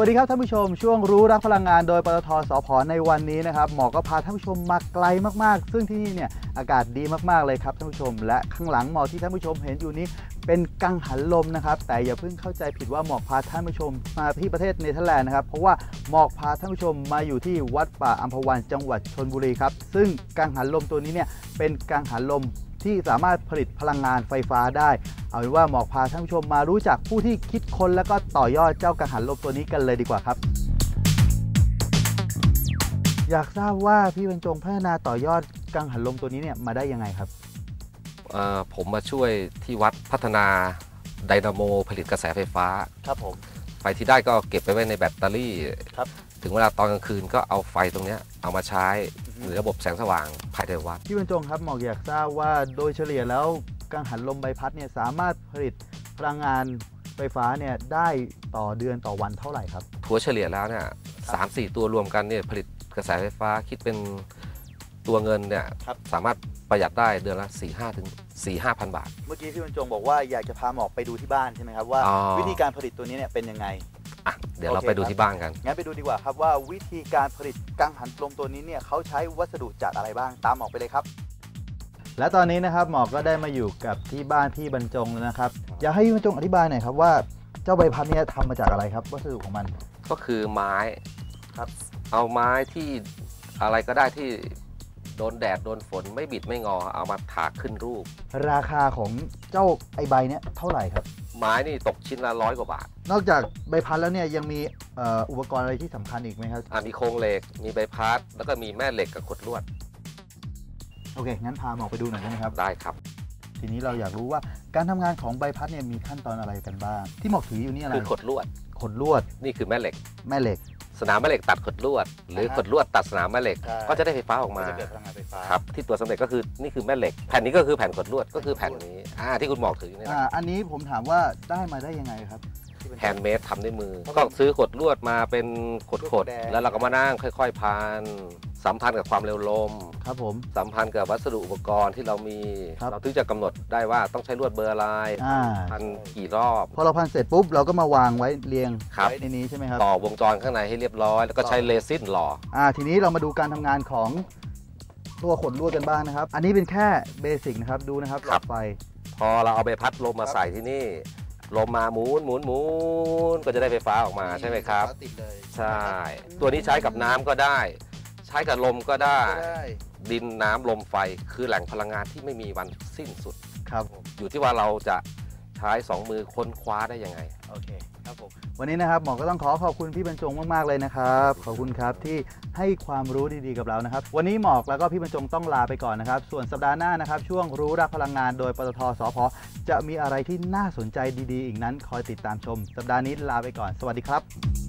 วัสดีครับท่านผู้ชมช่วงรู้รักพลังงานโดยปตทสพในวันนี้นะครับหมอก็พาท่านผู้ชมมาไกลมากๆ ซึ่งที่นี่เนี่ยอากาศดีมากๆเลยครับท่านผู้ชม และข้างหลังหมอกที่ท่านผู้ชมเห็นอยู่นี้เป็นกังหันลมนะครับ แต่อย่าเพิ่งเข้าใจผิดว่าหมอกพาท่านผู้ชมมาที่ประเทศเนเธอร์แลนด์นะครับเพราะว่าหมอกพาท่านผู้ชมมาอยู่ที่วัดป่าอัมพวันจังหวัดชนบุรีครับซึ่งกังหันลมตัวนี้เนี่ยเป็นกังหันลม ที่สามารถผลิตพลังงานไฟฟ้าได้ เอาเป็นว่าหมอกพาท่านผู้ชมมารู้จักผู้ที่คิดค้นแล้วก็ต่อยอดเจ้ากังหันลมตัวนี้กันเลยดีกว่าครับ อยากทราบว่าพี่บรรจงพัฒนาต่อยอดกังหันลมตัวนี้เนี่ยมาได้ยังไงครับเอ่อผมมาช่วยที่วัดพัฒนาไดนาโมผลิตกระแสไฟฟ้าครับผมไฟที่ได้ก็เก็บไปไว้ในแบตเตอรี่ครับถึงเวลาตอนกลางคืนก็เอาไฟตรงเนี้ยเอามาใช้ หรือระบบแสงสว่างภายในวัด พี่บรรจงครับหมอกอยากทราบว่าโดยเฉลี่ยแล้วกังหันลมใบพัดเนี่ยสามารถผลิตพลังงานไฟฟ้าเนี่ยได้ต่อเดือนต่อวันเท่าไหร่ครับถัวเฉลี่ยแล้วเนี่ยสามสี่ตัวรวมกันเนี่ยผลิตกระแสไฟฟ้าคิดเป็นตัวเงินเนี่ยครับสามารถประหยัดได้เดือนละ4 5 5ถึง4 5 0 0 0บาท เมื่อกี้พี่บรรจงบอกว่าอยากจะพาหมอกไปดูที่บ้านใช่ไหมครับว่าอ๋อวิธีการผลิตตัวนี้เนี่ยเป็นยังไง อะเดี๋ยวเราโอเคไปดูครับที่บ้านกัน งั้นไปดูดีกว่าครับว่าวิธีการผลิตกังหันลมตัวนี้เนี่ยเขาใช้วัสดุจากอะไรบ้างตามหมอกไปเลยครับ และตอนนี้นะครับหมอกก็ได้มาอยู่กับที่บ้านพี่บรรจงแล้วนะครับอยากให้พี่บรรจงอธิบายหน่อยครับว่าเจ้าใบพัดเนี่ยทำมาจากอะไรครับ วัสดุของมันก็คือไม้ครับ เอาไม้ที่อะไรก็ได้ที่ โดนแดด โดนฝนไม่บิดไม่งอ เอามาถากขึ้นรูป ราคาของเจ้าไอใบเนี่ยเท่าไหร่ครับ ไม้นี่ตกชิ้นละร้อยกว่าบาท นอกจากใบพัดแล้วเนี่ยยังมีเอ่ออุปกรณ์อะไรที่สำคัญอีกไหมครับ อะมีโครงเหล็ก มีใบพัด แล้วก็มีแม่เหล็กกับขดลวด โอเค งั้นพาหมอกไปดูหน่อยได้ไหมครับ ได้ครับ ทีนี้เราอยากรู้ว่าการทำงานของใบพัดเนี่ยมีขั้นตอนอะไรกันบ้าง ที่หมอกถืออยู่นี่อะไรคือขดลวด ขดลวด นี่คือแม่เหล็ก แม่เหล็ก สนามแม่เหล็กตัดขดลวด หรืออ่าฮะขดลวดตัดสนามแม่เหล็ก ใช่ ก็จะได้ไฟฟ้าออกมา จะเกิดพลังงานไฟฟ้าครับที่ตัวสำเร็จก็คือนี่คือแม่เหล็ก แผ่นนี้ก็คือแผ่นขดลวดก็คือแผ่นนี้อ่าที่คุณหมอกถืออยู่นี่นะอ่าอันนี้ผมถามว่าได้มาได้ยังไงครับแฮนด์เมดทำด้วยมือครับก็ซื้อขดลวดมาเป็นขดลขวดดแดงแล้วเราก็มานั่งค่อย ๆพัน สัมพันธ์กับความเร็วลม ครับผม สัมพันธ์กับวัสดุอุปกรณ์ที่เรามี ครับเราถึงจะกำหนดได้ว่าต้องใช้ลวดเบอร์อะไรอ่า พันกี่รอบ พอเราพันเสร็จปุ๊บเราก็มาวางไว้เรียงครับ ไว้ในนี้ใช่ไหมครับ ต่อวงจรข้างในให้เรียบร้อย แล้วก็ใช้เลซินหล่อ อ่าทีนี้เรามาดูการทำงานของตัวขดลวดกันบ้างนะครับ อันนี้เป็นแค่เบสิกนะครับดูนะครับหลครัอบ ดไฟ พอเราเอาใบพัดลมมาครับใส่ที่นี่ ลมมาหมุนหมุนหมุนก็จะได้ไฟฟ้าออกมาใช่ไหมครับ ติดเลย ใช่ ตัวนี้ใช้กับน้ำก็ได้ ใช้กับลมก็ได้ ได้ดินน้ำลมไฟคือแหล่งพลังงานที่ไม่มีวันสิ้นสุด ครับผมอยู่ที่ว่าเราจะใช้สองมือค้นคว้าได้ยังไง โอเคครับผมวันนี้นะครับหมอก็ต้องขอขอบคุณพี่บรรจงมากๆเลยนะครับขอบคุณครับที่ให้ความรู้ดีๆกับเรานะครับ วันนี้หมอกแล้วก็พี่บรรจงต้องลาไปก่อนนะครับ ส่วนสัปดาห์หน้านะครับ ช่วงรู้รักพลังงานโดยปตทสพจะมีอะไรที่น่าสนใจดีๆ อีกนั้น คอยติดตามชม สัปดาห์นี้ลาไปก่อน สวัสดีครับ